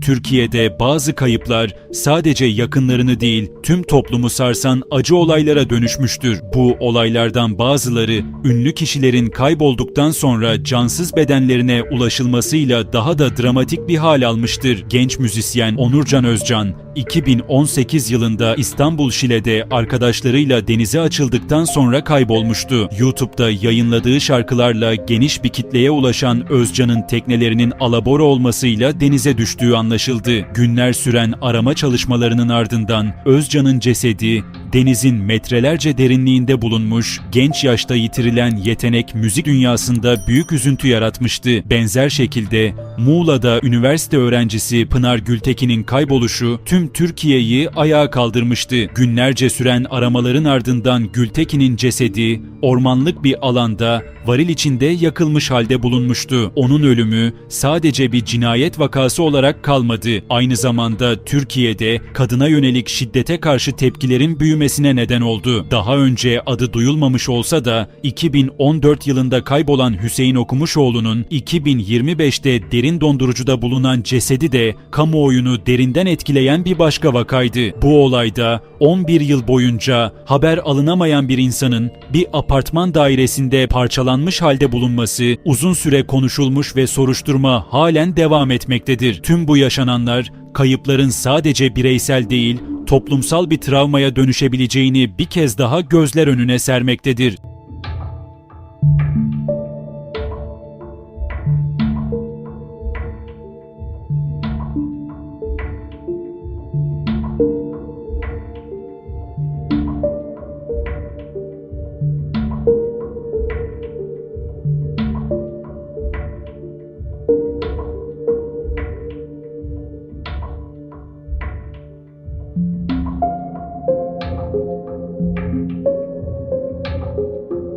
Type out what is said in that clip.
Türkiye'de bazı kayıplar sadece yakınlarını değil tüm toplumu sarsan acı olaylara dönüşmüştür. Bu olaylardan bazıları ünlü kişilerin kaybolduktan sonra cansız bedenlerine ulaşılmasıyla daha da dramatik bir hal almıştır. Genç müzisyen Onurcan Özcan 2018 yılında İstanbul Şile'de arkadaşlarıyla denize açıldıktan sonra kaybolmuştu. YouTube'da yayınladığı şarkılarla geniş bir kitleye ulaşan Özcan'ın teknelerinin alabora olmasıyla denize düştüğü anlaşıldı. Günler süren arama çalışmalarının ardından Özcan'ın cesedi denizin metrelerce derinliğinde bulunmuş, genç yaşta yitirilen yetenek müzik dünyasında büyük üzüntü yaratmıştı. Benzer şekilde Muğla'da üniversite öğrencisi Pınar Gültekin'in kayboluşu tüm Türkiye'yi ayağa kaldırmıştı. Günlerce süren aramaların ardından Gültekin'in cesedi ormanlık bir alanda varil içinde yakılmış halde bulunmuştu. Onun ölümü sadece bir cinayet vakası olarak kalmadı. Aynı zamanda Türkiye'de kadına yönelik şiddete karşı tepkilerin büyümesine neden oldu. Daha önce adı duyulmamış olsa da 2014 yılında kaybolan Hüseyin Okumuşoğlu'nun 2025'te derin dondurucuda bulunan cesedi de kamuoyunu derinden etkileyen bir başka vakaydı. Bu olayda 11 yıl boyunca haber alınamayan bir insanın bir apartman dairesinde parçalanmış halde bulunması uzun süre konuşulmuş ve soruşturma halen devam etmektedir. Tüm bu yaşananlar kayıpların sadece bireysel değil, toplumsal bir travmaya dönüşebileceğini bir kez daha gözler önüne sermektedir.